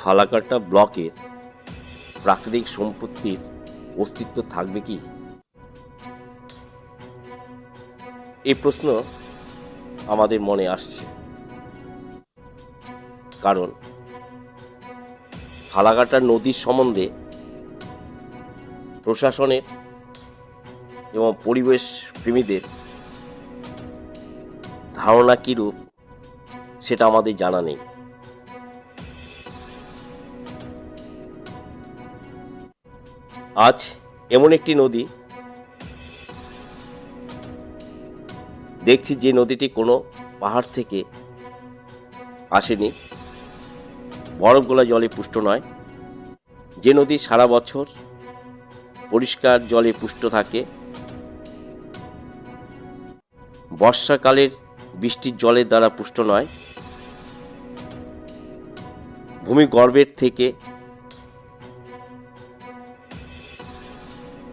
ফালাকাটা ব্লকের প্রাকৃতিক সম্পত্তির অস্তিত্ব থাকবে কি? এই প্রশ্ন আমাদের মনে আসছে। কারণ ফালাকাটা নদীর সম্বন্ধে প্রশাসনের এবং পরিবেশ প্রেমীদের ধারণা কীরূপ সেটা আমাদের জানা নেই। আজ এমন একটি নদী। দেখছি যে নদীটি কোনো পাহাড় থেকে আসেনি। বরফ গোলা জলে পুষ্ট নয়। যে নদী সারা বছর পরিষ্কার জলে পুষ্ট থাকে, বর্ষাকালের বৃষ্টির জলের দ্বারা পুষ্ট নয়। ভূমি গর্ভের থেকে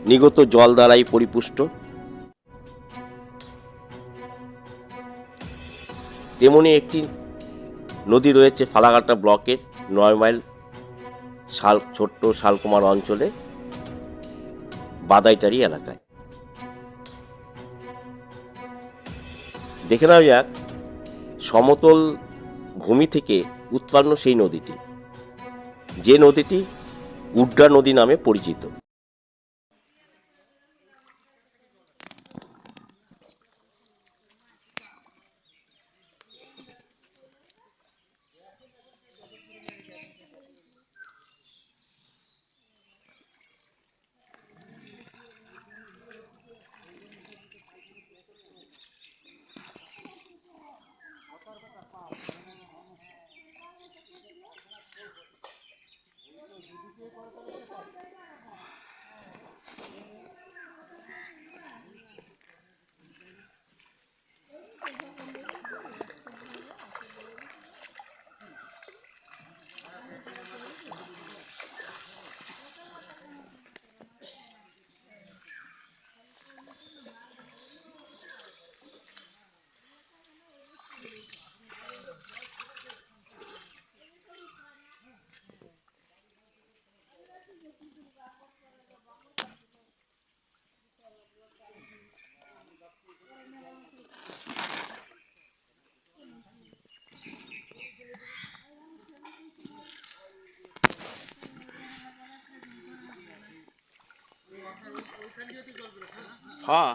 নিগত জল দ্বারাই পরিপুষ্ট। তেমনি একটি নদী রয়েছে ফালাঘাটা ব্লকের নয় মাইল শাল, ছোট্ট শালকুমার অঞ্চলে, বাদাইটারি এলাকায়। দেখে নেওয়া যাক, সমতল ভূমি থেকে উৎপন্ন সেই নদীটি, যে নদীটি উড্ডা নদী নামে পরিচিত। দিয়ে পরে হ্যাঁ।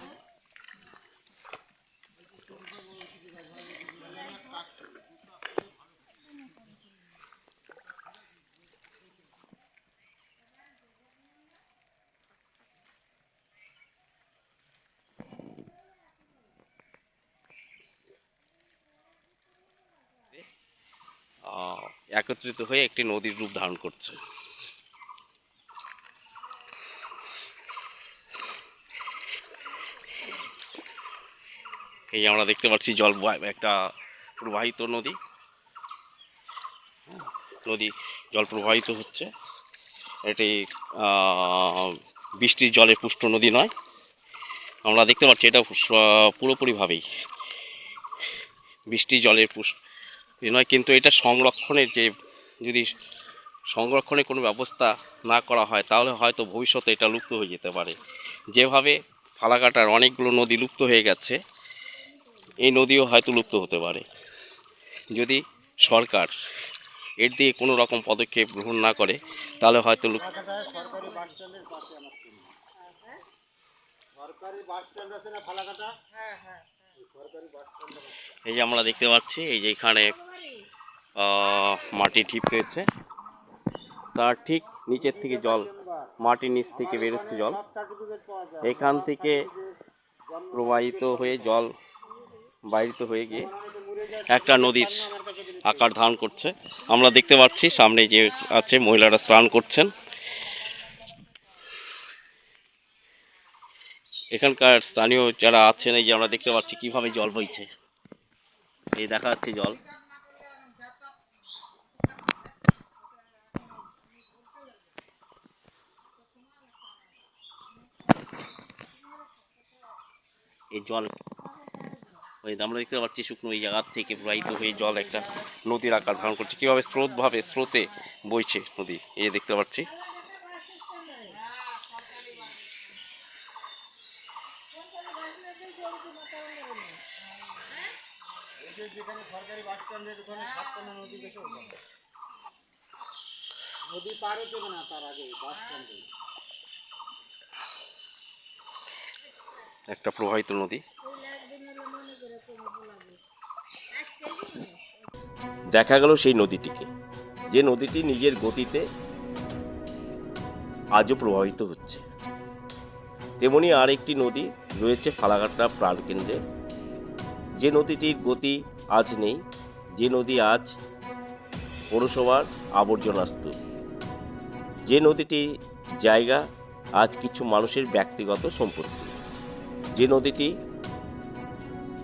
একত্রিত হয়ে একটি নদীর রূপ ধারণ করছে। এই আমরা দেখতে পাচ্ছি জল একটা প্রবাহিত নদী। নদী জল প্রবাহিত হচ্ছে। এটি বৃষ্টির জলে পুষ্ট নদী নয়। আমরা দেখতে পাচ্ছি এটা পুরোপুরিভাবেই বৃষ্টির জলের পুষ্ট নয়, কিন্তু এটা সংরক্ষণের যে, যদি সংরক্ষণের কোনো ব্যবস্থা না করা হয়, তাহলে হয়তো ভবিষ্যতে এটা লুপ্ত হয়ে যেতে পারে। যেভাবে ফালাকাটার অনেকগুলো নদী লুপ্ত হয়ে গেছে এই নদীও হয়তো লুপ্ত হতে পারে। যদি সরকার এর দিয়ে কোনো রকম পদক্ষেপ গ্রহণ না করে, তাহলে হয়তো এই যে আমরা দেখতে পাচ্ছি, এই যে এখানে মাটি ঢিপ রয়েছে তার ঠিক নিচের থেকে জল, মাটির নিচ থেকে বেরোচ্ছে জল। এখান থেকে প্রবাহিত হয়ে জল বাইরিত হয়ে গিয়ে একটা নদীর আকার ধারণ করছে। আমরা দেখতে পাচ্ছি সামনে যে আছে, মহিলারা স্নান করছেন। এখানকার স্থানীয় যারা আছেন, এই যে আমরা দেখতে পাচ্ছি কীভাবে জল বইছে। এই দেখা যাচ্ছে জল। এই জল ওই আমরা দেখতে পাচ্ছি শুকনো এই জায়গার থেকে প্রবাহিত হয়ে জল একটা নদীর আকার ধারণ করছে। কীভাবে স্রোতভাবে স্রোতে বইছে নদী, এই দেখতে পাচ্ছি। একটা প্রবাহিত নদী। দেখা গেল সেই নদীটিকে। যে নদীটি নিজের গতিতে আজও প্রবাহিত হচ্ছে। তেমনি আর একটি নদী রয়েছে ফালাকাটা প্রাণকেন্দ্রে। যে নদীটির গতি আজ নেই, যে নদী আজ পৌরসভার আবর্জনা স্তূপ। যে নদীটি জায়গা, আজ কিছু মানুষের ব্যক্তিগত সম্পত্তি। যে নদীটি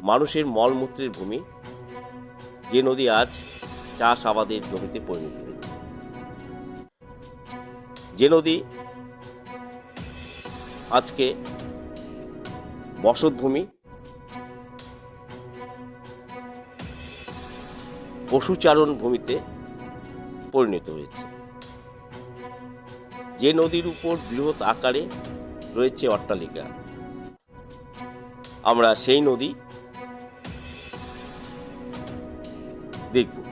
মানুষের মলমূত্রের ভূমি, যে নদী আজ চাষ আবাদের জমিতে পরিণত হয়েছে যে নদী আজকে বসতভূমি, পশুচারণ ভূমিতে পরিণত হয়েছে। যে নদীর উপর বৃহৎ আকারে রয়েছে অট্টালিকা, আমরা সেই নদী দেখব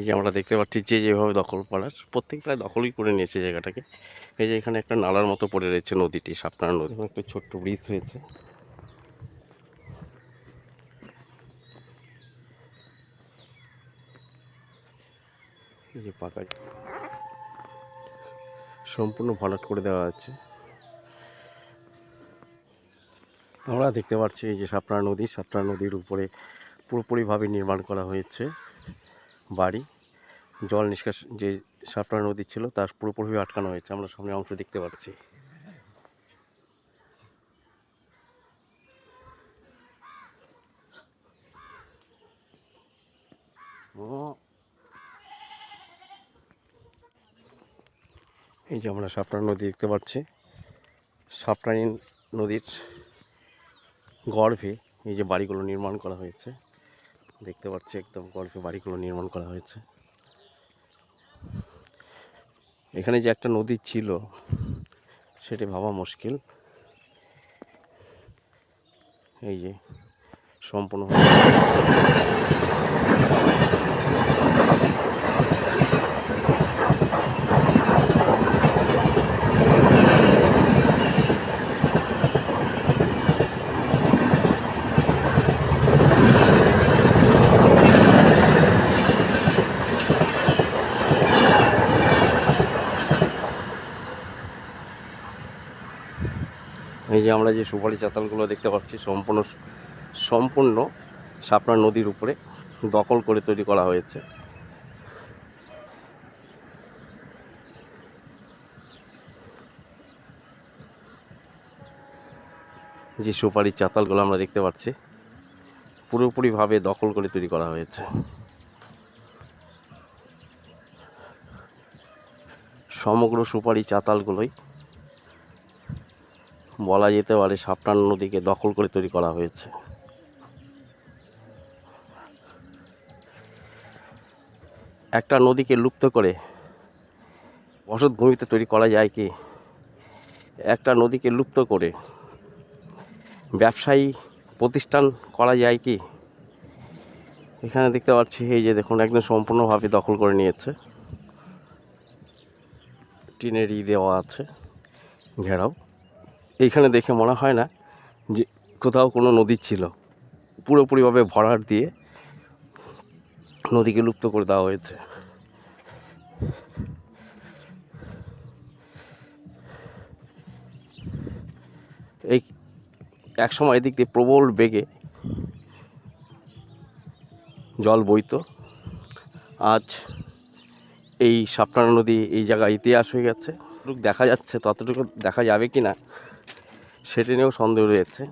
এই যে আমরা দেখতে পাচ্ছি যে যেভাবে দখল করার প্রত্যেক প্রায় দখলই করে নিয়েছে জায়গাটাকে। এই যে এখানে একটা নালার মতো পড়ে রয়েছে নদীটি সাপনার নদী। এবং একটা ছোট্ট ব্রিজ হয়েছে। এই যে পাকা সম্পূর্ণ ভরাট করে দেওয়া আছে আমরা দেখতে পাচ্ছি এই যে সাপনা নদী সাপনা নদীর উপরে পুরোপুরিভাবে নির্মাণ করা হয়েছে। বাড়ি। জল নিষ্কাশ যে সাপনা নদী ছিল, তার পুরোপুরি আটকানো হয়েছে। আমরা সামনে অংশ দেখতে পাচ্ছি। এই যে আমরা সাপড়া নদী দেখতে পাচ্ছি। সাপড়ানি নদীর গর্ভে এই যে বাড়িগুলো নির্মাণ করা হয়েছে। দেখতে পাচ্ছি একদম গর্ভে বাড়িগুলো নির্মাণ করা হয়েছে। এখানে যে একটা নদী ছিল, সেটি ভাবা মুশকিল। এই যে সম্পূর্ণ এই যে আমরা যে সুপারি চাতালগুলো দেখতে পাচ্ছি সম্পূর্ণ সম্পূর্ণ শাপলা নদীর উপরে দখল করে তৈরি করা হয়েছে। যে সুপারি চাতালগুলো আমরা দেখতে পাচ্ছি, পুরোপুরিভাবে দখল করে তৈরি করা হয়েছে। সমগ্র সুপারি চাতালগুলোই বলা যেতে পারে সাপটান নদীকে দখল করে তৈরি করা হয়েছে। একটা নদীকে লুপ্ত করে বসত ভূমিতে তৈরি করা যায় কি? একটা নদীকে লুপ্ত করে ব্যবসায়ী প্রতিষ্ঠান করা যায় কি? এখানে দেখতে পাচ্ছি, এই যে দেখুন, একদম সম্পূর্ণভাবে দখল করে নিয়েছে। টিনের ই দেওয়া আছে, ঘেরাও। এইখানে দেখে মনে হয় না যে কোথাও কোনো নদী ছিল। পুরোপুরিভাবে ভরাট দিয়ে নদীকে লুপ্ত করে দেওয়া হয়েছে। এই এক সময় এদিক দিয়ে প্রবল বেগে জল বইতো। আজ এই সাপটানা নদী এই জায়গায় ইতিহাস হয়ে গেছে। দেখা যাচ্ছে ততটুকু দেখা যাবে কি না সেটা নিয়েও সন্দেহ রয়েছে।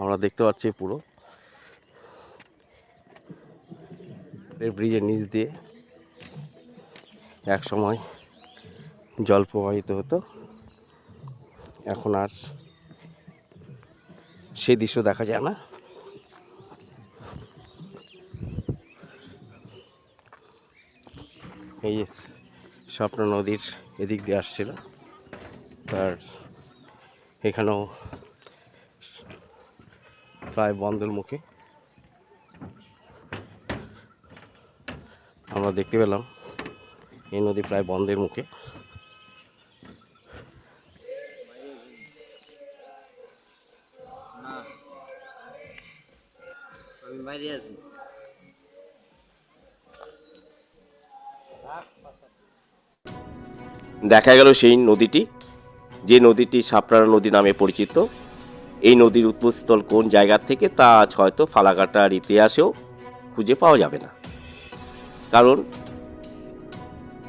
আমরা দেখতে পাচ্ছি পুরো। এই ব্রিজের নিচ দিয়ে এক সময় জল প্রবাহিত হতো। এখন আর সেই দৃশ্য দেখা যায় না। এই স্বপ্ন নদীর এদিক দিয়ে আসছিল। তার এখানেও প্রায় বন্ধের মুখে আমরা দেখতে পেলাম, এই নদী প্রায় বন্ধের মুখে। বাইরে আছি। দেখা গেল সেই নদীটি, যে নদীটি সাপড়ারা নদী নামে পরিচিত। এই নদীর উৎপস্থল কোন জায়গা থেকে তা আজ হয়তো ফালাকাটার ইতিহাসেও খুঁজে পাওয়া যাবে না। কারণ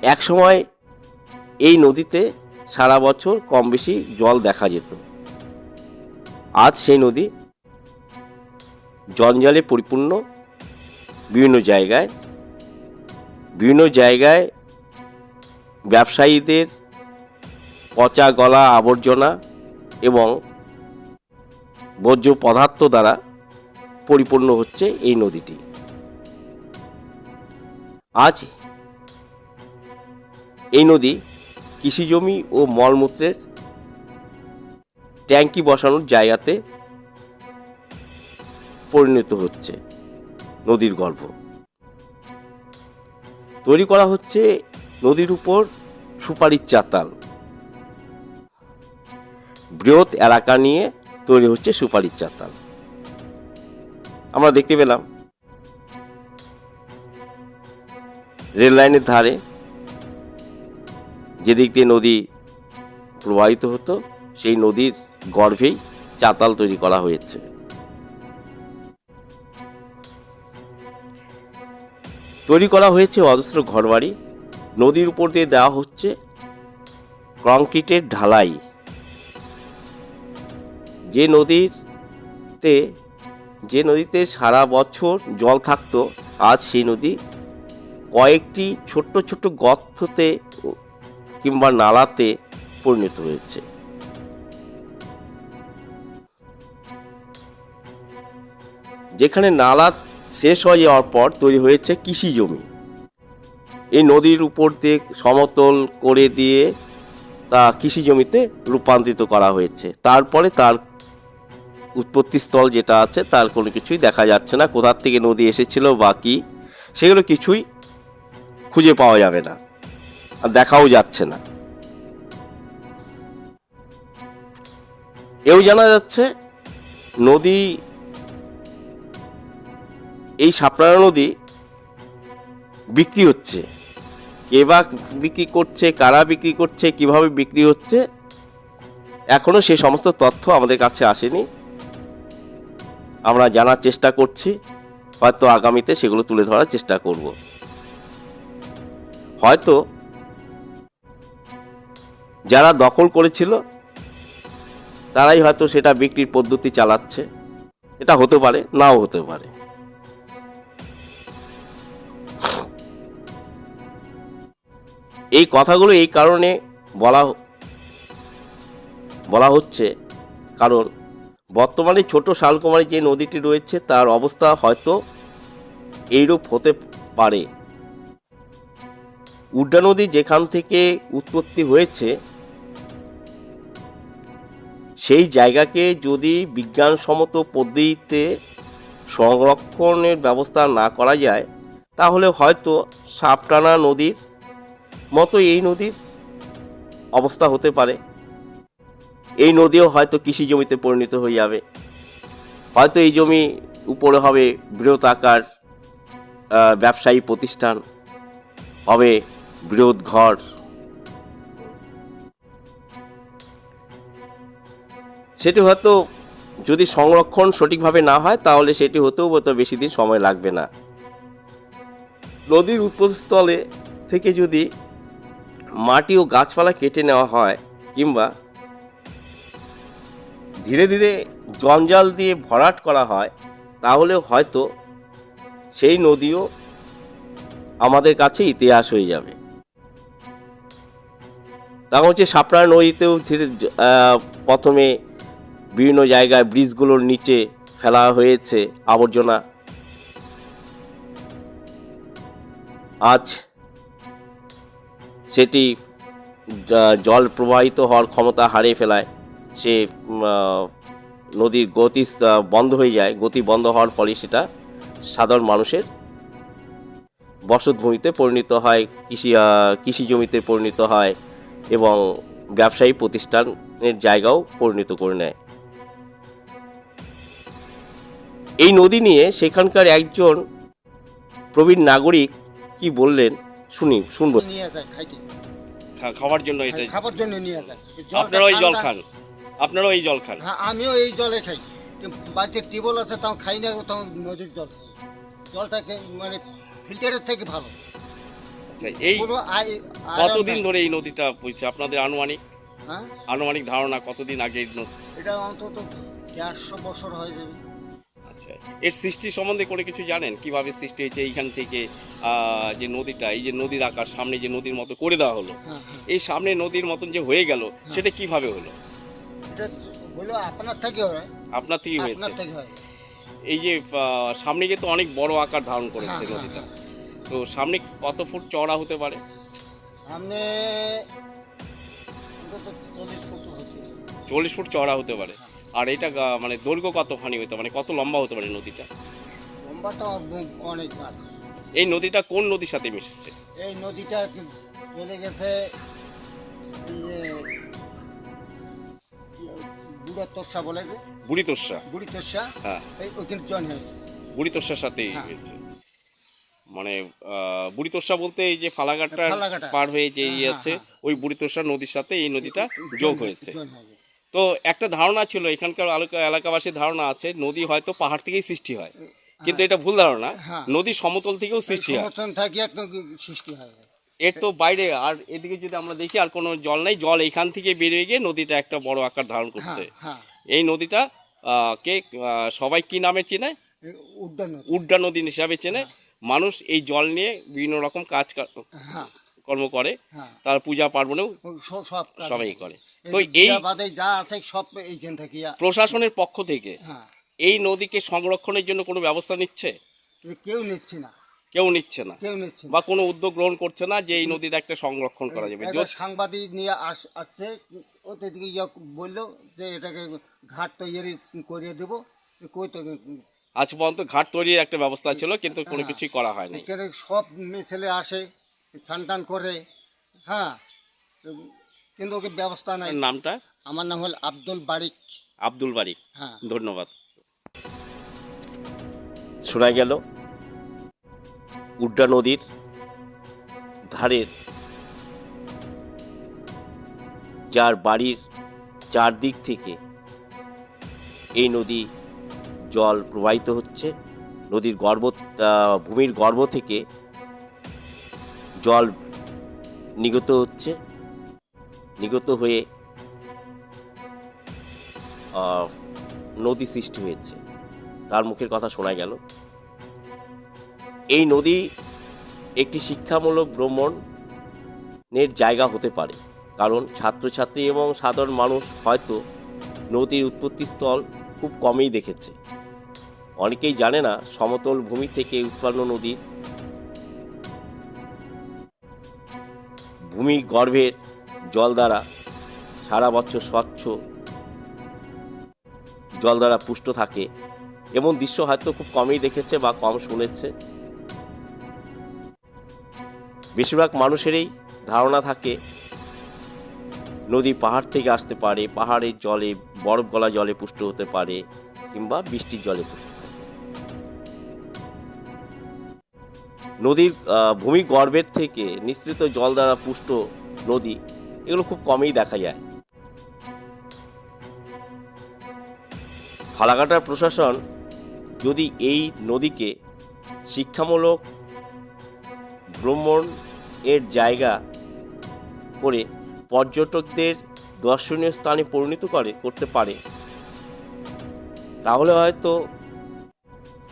এক সময় এই নদীতে সারা বছর কম বেশি জল দেখা যেত। আজ সেই নদী জঞ্জালে পরিপূর্ণ। বিভিন্ন জায়গায় বিভিন্ন জায়গায় ব্যবসায়ীদের পচা গলা আবর্জনা এবং বর্জ্য পদার্থ দ্বারা পরিপূর্ণ হচ্ছে এই নদীটি। আজ এই নদী কৃষিজমি ও মলমূত্রের ট্যাঙ্কি বসানোর জায়গাতে পরিণত হচ্ছে নদীর গর্ভ। তৈরি করা হচ্ছে নদীর উপর সুপারির চাতাল। বৃহৎ এলাকা নিয়ে তৈরি হচ্ছে সুপারির চাতাল। আমরা দেখতে পেলাম, রেল লাইনের ধারে যেদিক দিয়ে নদী প্রবাহিত হতো, সেই নদীর গর্ভেই চাতাল তৈরি করা হয়েছে। তৈরি করা হয়েছে অজস্র ঘরবাড়ি নদীর উপর দিয়ে দেওয়া হচ্ছে কংক্রিটের ঢালাই। যে নদীতে যে নদীতে সারা বছর জল থাকতো, আজ সেই নদী কয়েকটি ছোট্ট ছোট্ট গর্ততে কিংবা নালাতে পরিণত হয়েছে। যেখানে নালা শেষ হয়ে যাওয়ার পর তৈরি হয়েছে কৃষি জমি। এই নদীর উপর দিয়ে সমতল করে দিয়ে তা কৃষি জমিতে রূপান্তরিত করা হয়েছে। তারপরে তার উৎপত্তি স্থল যেটা আছে, তার কোনো কিছুই দেখা যাচ্ছে না। কোথার থেকে নদী এসেছিল বা কি, সেগুলো কিছুই খুঁজে পাওয়া যাবে না আর দেখাও যাচ্ছে না। এও জানা যাচ্ছে, নদী, এই সাপড়ারা নদী বিক্রি হচ্ছে। কে বা বিক্রি করছে, কারা বিক্রি করছে, কীভাবে বিক্রি হচ্ছে, এখনও সেই সমস্ত তথ্য আমাদের কাছে আসেনি। আমরা জানার চেষ্টা করছি, হয়তো আগামীতে সেগুলো তুলে ধরার চেষ্টা করব। হয়তো যারা দখল করেছিল, তারাই হয়তো সেটা বিক্রির পদ্ধতি চালাচ্ছে। এটা হতে পারে, নাও হতে পারে। এই কথাগুলো এই কারণে বলা বলা হচ্ছে, কারণ বর্তমানে ছোট শালকুমারী যে নদীটি রয়েছে, তার অবস্থা হয়তো এইরূপ হতে পারে। উড্ডা নদী যেখান থেকে উৎপত্তি হয়েছে, সেই জায়গাকে যদি বিজ্ঞানসম্মত পদ্ধতিতে সংরক্ষণের ব্যবস্থা না করা যায়, তাহলে হয়তো সাপটানা নদীর মতো এই নদীর অবস্থা হতে পারে। এই নদীও হয়তো কৃষি জমিতে পরিণত হয়ে যাবে। হয়তো এই জমি উপরে হবে বৃহৎ আকার ব্যবসায়ী প্রতিষ্ঠান, হবে বৃহৎ ঘর। সেটি হয়তো যদি সংরক্ষণ সঠিকভাবে না হয়, তাহলে সেটি হতেও হয়তো বেশি দিন সময় লাগবে না। নদীর উৎপস্থলে থেকে যদি মাটি ও গাছপালা কেটে নেওয়া হয় কিংবা ধীরে ধীরে জঞ্জাল দিয়ে ভরাট করা হয় তাহলে হয়তো সেই নদীও আমাদের কাছে ইতিহাস হয়ে যাবে। তা হচ্ছে সাপড়া নদীতেও ধীরে প্রথমে বিভিন্ন জায়গায় ব্রিজগুলোর নিচে ফেলা হয়েছে আবর্জনা। আজ সেটি জল প্রবাহিত হওয়ার ক্ষমতা হারিয়ে ফেলায়। সে নদীর গতি বন্ধ হয়ে যায়। গতি বন্ধ হওয়ার ফলে সেটা সাধারণ মানুষের বসতভূমিতে পরিণত হয়, কৃষি কৃষি জমিতে পরিণত হয় এবং ব্যবসায়ী প্রতিষ্ঠানের জায়গাও পরিণত করে নেয়। এই নদী নিয়ে সেখানকার একজন প্রবীণ নাগরিক কি বললেন? শুনি শুনব। নিয়ে যায় খাইতে। খা- খাওয়ার জন্য এটা খাবার জন্য নিয়ে যায়। আপনারাও এই জল খান। আপনারাও এই জল খান। হ্যাঁ আমিও এই জলে খাই। বাড়িতে টিউবওয়েল আছে তাও খাই না তাও নদীর জল খাই। জলটাকে মানে ফিল্টারের থেকে ভালো। আচ্ছা এই কতদিন ধরে এই নদীটা বইছে? আপনাদের আনুমানিক? হ্যাঁ? আনুমানিক ধারণা কতদিন আগে এই নদ- এটা অন্তত চারশো বছর হয়ে যাবে। আচ্ছা এর সৃষ্টি সম্বন্ধে করে কিছু জানেন? কীভাবে সৃষ্টি হয়েছে এইখান থেকে যে নদীটা এই যে নদীর আকার সামনে যে নদীর মতো করে দেওয়া হলো। হ্যাঁ হ্যাঁ। এই সামনে নদীর মতন যে হয়ে গেল সেটা কীভাবে হলো? আপনার থেকে হয়। আপনার হয়েছে? থেকে হয়। এই যে সামনে গিয়ে তো অনেক বড় আকার ধারণ করেছে হ্যাঁ, হ্যাঁ, নদীটা। তো সামনে কত ফুট চওড়া হতে পারে? সামনে চল্লিশ ফুট হচ্ছে চল্লিশ ফুট চওড়া হতে পারে। আর এটা মানে দৈর্ঘ্য কতখানি হতে মানে কত লম্বা হতে পারে নদীটা? লম্বাটা অনেক আছে এই নদীটা কোন নদীর সাথে মিশেছে? এই নদীটা চলে গেছে বুড়া তোষা বলে বুড়ি তোষা বুড়ি তোষা হ্যাঁ। এই ওইখানে জয়েন হয়ে বুড়ি তোষার সাথেই হ্যাঁ। হয়েছে। মানে আহ, বুড়ি তোষা বলতে এই যে ফালাকাটা। পার হয়ে যে ইয়ে হ্যাঁ, আছে হ্যাঁ। ওই বুড়ি তোষা নদীর সাথে এই নদীটা যোগ হয়েছে। হয়ে তো একটা ধারণা ছিল এখানকার এলাকাবাসীর ধারণা আছে নদী হয়তো পাহাড় থেকেই সৃষ্টি হয়। কিন্তু এটা ভুল ধারণা। হ্যাঁ। নদী সমতল থেকেও সৃষ্টি হয়। সৃষ্টি হয়। এর তো বাইরে আর এদিকে যদি আমরা দেখি আর কোনো জল নেই। জল এখান থেকে বেরিয়ে গিয়ে নদীটা একটা বড় আকার ধারণ হ্যাঁ করছে। হ্যাঁ। এই নদীটা কে সবাই কি নামে চেনে? উড্ডা নদী। হিসাবে চেনে। মানুষ এই জল নিয়ে বিভিন্ন রকম কাজ হ্যাঁ। কর্ম করে। হ্যাঁ। তার পূজা পার্বণেও সবাই করে। তো এই যা আছে সব এইখান থেকে প্রশাসনের পক্ষ থেকে হ্যাঁ। এই নদীকে সংরক্ষণের জন্য কোনো ব্যবস্থা নিচ্ছে? কেউ নিচ্ছে না। কেউ নিচ্ছে না? কেউ নিচ্ছে বা কোনো উদ্যোগ গ্রহণ করছে না যে এই নদীটা একটা সংরক্ষণ করা যাবে? সাংবাদিক নিয়ে আস আসছে ওতে দিকে বলল যে এটাকে ঘাট তৈরি করিয়ে দেবো। কই তো আজ পর্যন্ত ঘাট তৈরির একটা ব্যবস্থা ছিল কিন্তু কোনো হ্যাঁ। কিছুই করা হয়নি। সব মেয়ে ছেলে আসে স্নান করে। হ্যাঁ। কিন্তু ওকে ব্যবস্থা নাই। নামটা? আমার নাম হল আব্দুল বারিক। আব্দুল বারিক। হ্যাঁ। ধন্যবাদ। শোনা গেল উড্ডা নদীর ধারের যার বাড়ির চারদিক থেকে এই নদী জল প্রবাহিত হচ্ছে। নদীর গর্ভ ভূমির গর্ভ থেকে জল নিগত হচ্ছে। নিগত হয়ে নদী সৃষ্টি হয়েছে। তার মুখের কথা শোনা গেল। এই নদী একটি শিক্ষামূলক ভ্রমণের জায়গা হতে পারে, কারণ ছাত্রছাত্রী এবং সাধারণ মানুষ হয়তো নদীর উৎপত্তিস্থল খুব কমই দেখেছে। অনেকেই জানে না, সমতল ভূমি থেকে উৎপন্ন নদীর ভূমি গর্ভের জল দ্বারা সারা বছর স্বচ্ছ, জল দ্বারা পুষ্ট থাকে। এমন দৃশ্য হয়তো খুব কমই দেখেছে বা কম শুনেছে। বেশিরভাগ মানুষেরই ধারণা থাকে, নদী পাহাড় থেকে আসতে পারে, পাহাড়ের জলে, বরফ গলা জলে পুষ্ট হতে পারে, কিংবা বৃষ্টির জলে পুষ্ট নদীর ভূমি গর্ভের থেকে নিঃসৃত জল দ্বারা পুষ্ট নদী এগুলো খুব কমই দেখা যায়। ফালাকাটার প্রশাসন যদি এই নদীকে শিক্ষামূলক ভ্রমণ এর জায়গা করে পর্যটকদের দর্শনীয় স্থানে পরিণত করে, করতে পারে, তাহলে হয়তো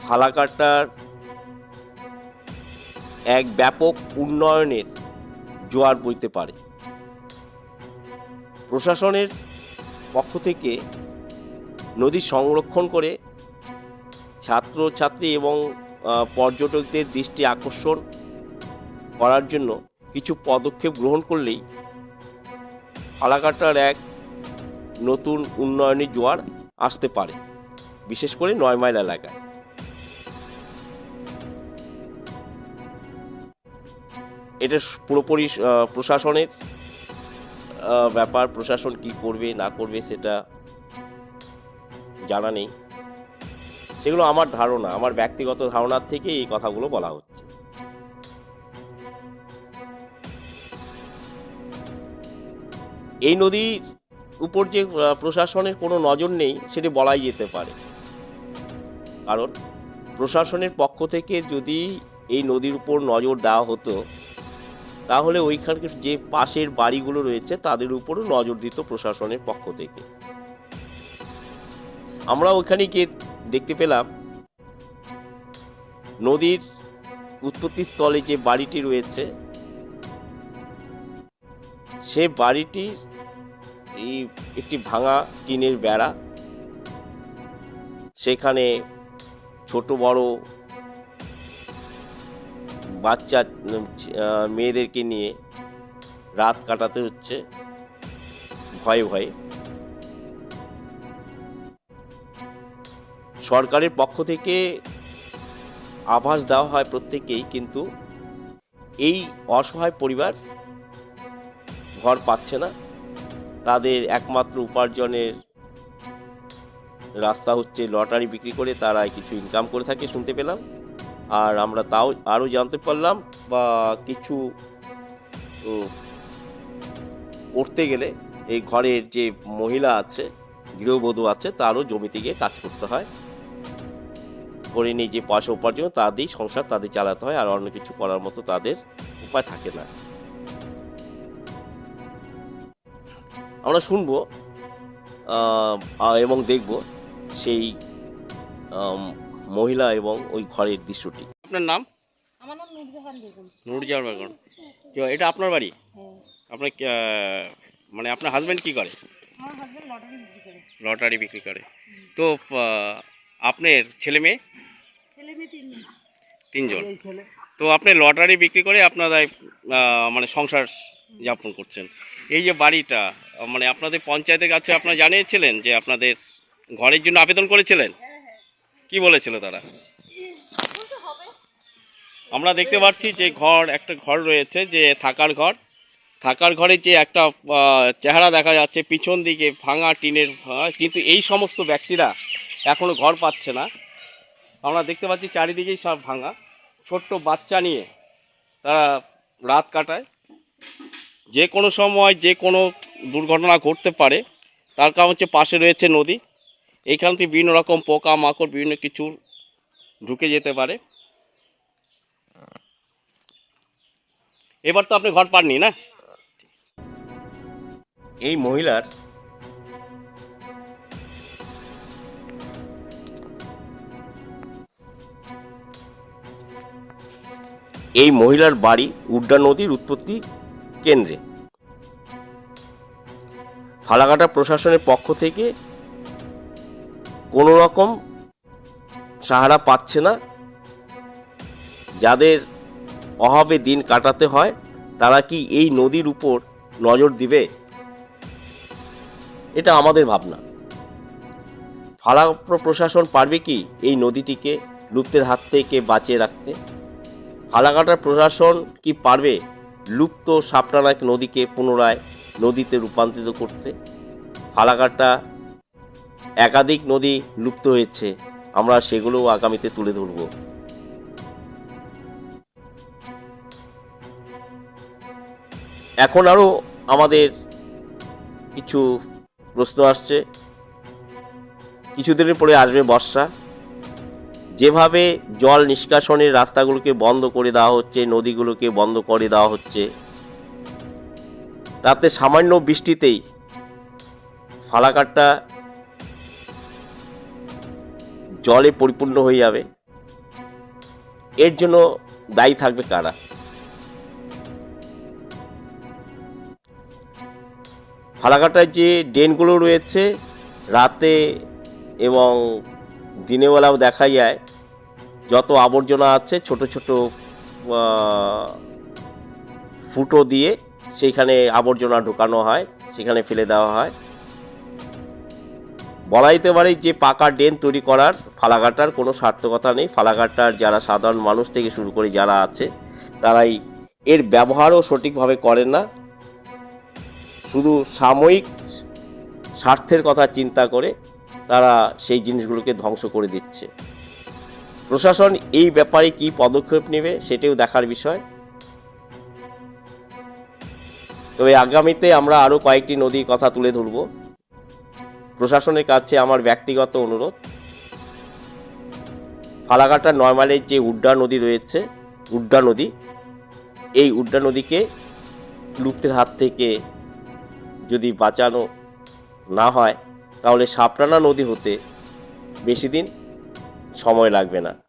ফালাকাটার এক ব্যাপক উন্নয়নের জোয়ার বইতে পারে। প্রশাসনের পক্ষ থেকে নদী সংরক্ষণ করে ছাত্রছাত্রী এবং পর্যটকদের দৃষ্টি আকর্ষণ করার জন্য কিছু পদক্ষেপ গ্রহণ করলেই ফালাকাটার এক নতুন উন্নয়নের জোয়ার আসতে পারে, বিশেষ করে নয় মাইল এলাকায়। এটা পুরোপুরি প্রশাসনের ব্যাপার, প্রশাসন কি করবে, না করবে সেটা জানা নেই। সেগুলো আমার ধারণা, আমার ব্যক্তিগত ধারণার থেকে এই কথাগুলো বলা হচ্ছে। এই নদীর উপর যে প্রশাসনের কোনো নজর নেই, সেটি বলাই যেতে পারে। কারণ প্রশাসনের পক্ষ থেকে যদি এই নদীর উপর নজর দেওয়া হতো তাহলে ওইখানকার যে পাশের বাড়িগুলো রয়েছে, তাদের উপরও নজর দিত প্রশাসনের পক্ষ থেকে। আমরা ওইখানে গিয়ে দেখতে পেলাম, নদীর উৎপত্তি স্থলে যে বাড়িটি রয়েছে, সে বাড়িটির এই একটি ভাঙা টিনের বেড়া। সেখানে ছোট বড় বাচ্চা মেয়েদেরকে নিয়ে রাত কাটাতে হচ্ছে। ভয়ে ভয়ে। সরকারের পক্ষ থেকে আভাস দেওয়া হয় প্রত্যেকেই, কিন্তু এই অসহায় পরিবার ঘর পাচ্ছে না। তাদের একমাত্র উপার্জনের রাস্তা হচ্ছে লটারি বিক্রি করে তারা কিছু ইনকাম করে থাকে, শুনতে পেলাম। আর আমরা তাও আরও জানতে পারলাম বা কিছু করতে গেলে এই ঘরের যে মহিলা আছে, গৃহবধূ আছে, তারও জমিতে গিয়ে কাজ করতে হয়। করে নিয়ে যে পয়সা উপার্জন, তা দিয়েই সংসার তাদের চালাতে হয় আর অন্য কিছু করার মতো তাদের উপায় থাকে না। আমরা শুনব এবং দেখব সেই মহিলা এবং ওই ঘরের দৃশ্যটি। আপনার নাম? আমার নাম নুরজাহান বেগম। নুরজাহান বেগম। এটা আপনার বাড়ি? হ্যাঁ। আপনার মানে আপনার হাজব্যান্ড কি করে? আমার হাজব্যান্ড লটারি বিক্রি করে। লটারি বিক্রি করে। তো আপনার ছেলে মেয়ে? ছেলে মেয়ে তিনজন। তো আপনি লটারি বিক্রি করে আপনারা মানে সংসার যাপন করছেন। এই যে বাড়িটা মানে আপনাদের পঞ্চায়েতের কাছে আপনারা জানিয়েছিলেন যে আপনাদের ঘরের জন্য আবেদন করেছিলেন? কি বলেছিল তারা? আমরা দেখতে পাচ্ছি যে ঘর, একটা ঘর রয়েছে যে থাকার ঘর। থাকার ঘরে যে একটা চেহারা দেখা যাচ্ছে, পিছন দিকে ভাঙা টিনের কিন্তু এই সমস্ত ব্যক্তিরা এখনও ঘর পাচ্ছে না। আমরা দেখতে পাচ্ছি চারিদিকেই সব ভাঙা। ছোট্ট বাচ্চা নিয়ে তারা রাত কাটায়। যে কোনো সময় যে কোনো দুর্ঘটনা ঘটতে পারে। তার কারণ হচ্ছে পাশে রয়েছে নদী। এইখান থেকে বিভিন্ন রকম পোকা মাকড় বিভিন্ন কিছু ঢুকে যেতে পারে। এবার তো আপনি ঘর পাননি না? এই মহিলার এই মহিলার বাড়ি উড্ডা নদীর উৎপত্তি কেন্দ্রে। ফালাকাটা প্রশাসনের পক্ষ থেকে কোনো রকম সাহারা পাচ্ছে না। যাদের অভাবে দিন কাটাতে হয়, তারা কি এই নদীর উপর নজর দিবে? এটা আমাদের ভাবনা। ফালা প্রশাসন পারবে কি এই নদীটিকে লুপ্তের হাত থেকে বাঁচিয়ে রাখতে? ফালাকাটার প্রশাসন কি পারবে লুপ্ত সাপটানাক নদীকে পুনরায় নদীতে রূপান্তরিত করতে? ফালাকাটা একাধিক নদী লুপ্ত হয়েছে। আমরা সেগুলোও আগামীতে তুলে ধরব। এখন আরও আমাদের কিছু প্রশ্ন আসছে। কিছুদিনের পরে আসবে বর্ষা। যেভাবে জল নিষ্কাশনের রাস্তাগুলোকে বন্ধ করে দেওয়া হচ্ছে, নদীগুলোকে বন্ধ করে দেওয়া হচ্ছে, তাতে সামান্য বৃষ্টিতেই ফালাকাটটা জলে পরিপূর্ণ হয়ে যাবে। এর জন্য দায়ী থাকবে কারা? ফালাকাটায় যে ড্রেনগুলো রয়েছে, রাতে এবং দিনের বেলাও দেখা যায়, যত আবর্জনা আছে, ছোট ছোট ফুটো দিয়ে সেইখানে আবর্জনা ঢোকানো হয়, সেখানে ফেলে দেওয়া হয়। বলা যেতে পারে যে পাকা ড্রেন তৈরি করার ফালাঘাটার কোনো সার্থকতা নেই। ফালাকাটার যারা সাধারণ মানুষ থেকে শুরু করে যারা আছে, তারাই এর ব্যবহারও সঠিকভাবে করেন না। শুধু সাময়িক স্বার্থের কথা চিন্তা করে তারা সেই জিনিসগুলোকে ধ্বংস করে দিচ্ছে। প্রশাসন এই ব্যাপারে কি পদক্ষেপ নেবে সেটাও দেখার বিষয়। তবে আগামীতে আমরা আরও কয়েকটি নদীর কথা তুলে ধরব। প্রশাসনের কাছে আমার ব্যক্তিগত অনুরোধ। ফালাকাটা নর্মালের যে উড্ডা নদী রয়েছে, উড্ডা নদী, এই উড্ডা নদীকে লুপ্তের হাত থেকে যদি বাঁচানো না হয়, তাহলে সাপরানা নদী হতে বেশি দিন সময় লাগবে না।